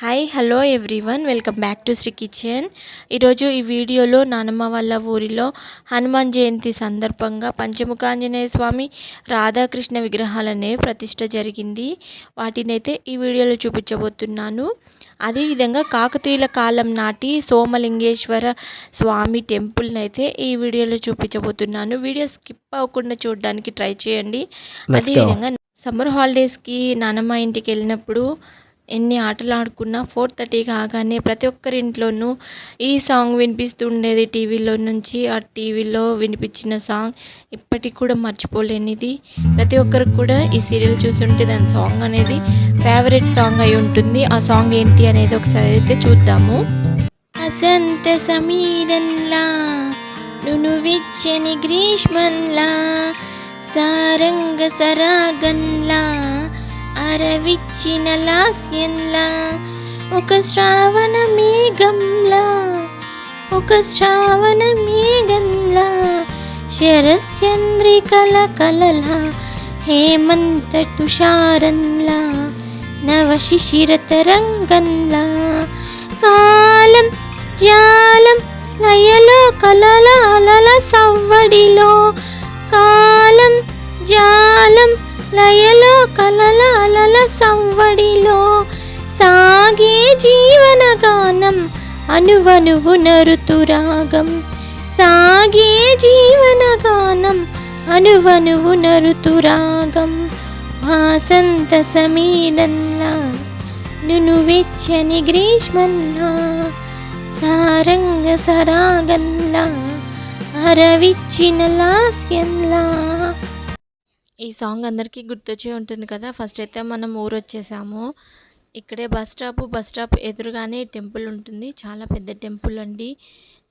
Hi hello everyone welcome back to Sri kitchen ఈరోజు ఈ వీడియోలో నానమ్మ వాళ్ళ ఊరిలో హనుమాన్ జయంతి సందర్భంగా పంచముఖాంజనేయ స్వామి రాధాకృష్ణ విగ్రహాలనే ప్రతిష్ట జరిగింది. వాటినైతే ఈ వీడియోలో చూపించబోతున్నాను. అదేవిధంగా కాకతీయుల కాలం నాటి సోమలింగేశ్వర స్వామి టెంపుల్ని అయితే ఈ వీడియోలో చూపించబోతున్నాను. వీడియో స్కిప్ అవ్వకుండా చూడడానికి ట్రై చేయండి. అదేవిధంగా సమ్మర్ హాలిడేస్కి నానమ్మ ఇంటికి వెళ్ళినప్పుడు ఎన్ని ఆటలు ఆడుకున్నా ఫోర్ థర్టీ కాగానే ప్రతి ఒక్కరి ఇంట్లోనూ ఈ సాంగ్ వినిపిస్తుండేది టీవీలో నుంచి. ఆ టీవీలో వినిపించిన సాంగ్ ఇప్పటికి కూడా మర్చిపోలేనిది. ప్రతి ఒక్కరికి కూడా ఈ సీరియల్ చూస్తుంటే దాని సాంగ్ అనేది ఫేవరెట్ సాంగ్ అయి ఉంటుంది. ఆ సాంగ్ ఏంటి అనేది ఒకసారి అయితే చూద్దాము. వసంత సమీరంలా నును విచ్చని గ్రీష్మంలా సారంగ సరాగంలా అరవిచ్చిన లాస్యంలా ఒక శ్రావణ మేఘంలా ఒక శ్రావణ మేఘంలా శరశ్చంద్రికల కలలా. హేమంత తుషారంలా. నవశిశిర తరంగంలా కాలం జాలం లయలో కలల అలల సవ్వడిలో. కాలం జాలం లయలో కలల అలల సవ్వడిలో సాగే జీవన గానం అనువనువు నరుతురాగం సాగే జీవన గానం అనువనువు నరుతురాగం వాసంత సమీరంలా నును వెచ్చని గ్రీష్మంలా సారంగ సరాగంలా అరవిచ్చిన లాస్యంలా ఈ సాంగ్ అందరికీ గుర్తొచ్చే ఉంటుంది కదా. ఫస్ట్ అయితే మనం ఊరు వచ్చేసాము ఇక్కడే బస్ స్టాప్ బస్ స్టాప్ ఎదురుగానే టెంపుల్ ఉంటుంది. చాలా పెద్ద టెంపుల్ అండి.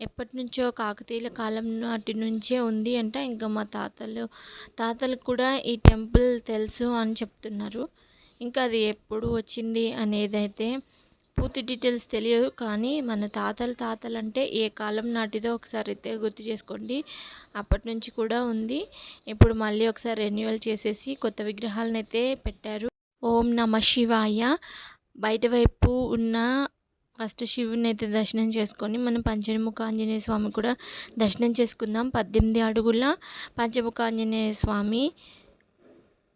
ఎప్పటి నుంచో కాకతీయుల కాలం నాటి నుంచే ఉంది అంట. ఇంకా మా తాతలు తాతలు కూడా ఈ టెంపుల్ తెలుసు అని చెప్తున్నారు. ఇంకా అది ఎప్పుడు వచ్చింది అనేది అయితే పూర్తి డీటెయిల్స్ తెలియదు కానీ మన తాతల తాతలు అంటే ఏ కాలం నాటిదో ఒకసారి అయితే గుర్తు చేసుకోండి. అప్పటి నుంచి కూడా ఉంది. ఇప్పుడు మళ్ళీ ఒకసారి రెన్యువల్ చేసేసి కొత్త విగ్రహాలను అయితే పెట్టారు. ఓం నమ శివాయ. బయట వైపు ఉన్న ఫస్ట్ శివుని అయితే దర్శనం చేసుకొని మనం పంచముఖ ఆంజనేయ స్వామి కూడా దర్శనం చేసుకుందాం. పద్దెనిమిది అడుగుల పంచముఖ ఆంజనేయ స్వామి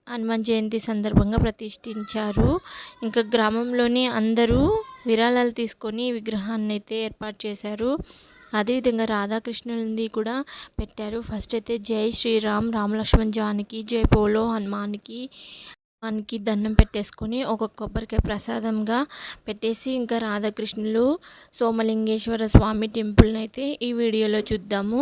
హనుమాన్ జయంతి సందర్భంగా ప్రతిష్ఠించారు. ఇంకా గ్రామంలోని అందరూ విరాళాలు తీసుకొని విగ్రహాన్ని అయితే ఏర్పాటు చేశారు. అదేవిధంగా రాధాకృష్ణులది కూడా పెట్టారు. ఫస్ట్ అయితే జై శ్రీరామ్ రామలక్ష్మణ్ జానకి జై పోలో హనుమాన్కి హనుమాన్కి దండం పెట్టేసుకొని ఒక కొబ్బరికాయ ప్రసాదంగా పెట్టేసి ఇంకా రాధాకృష్ణులు సోమలింగేశ్వర స్వామి టెంపుల్ని అయితే ఈ వీడియోలో చూద్దాము.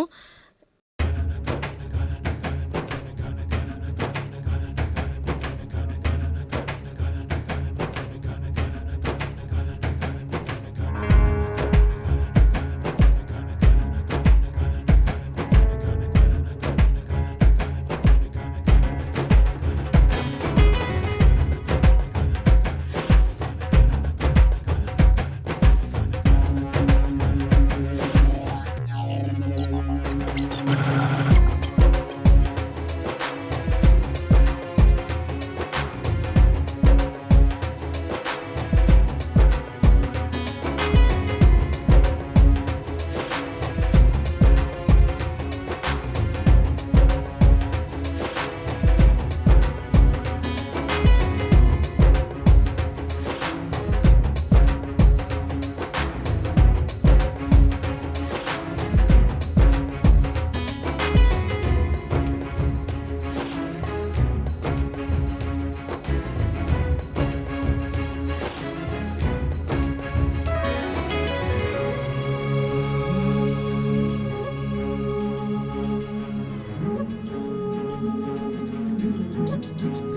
Música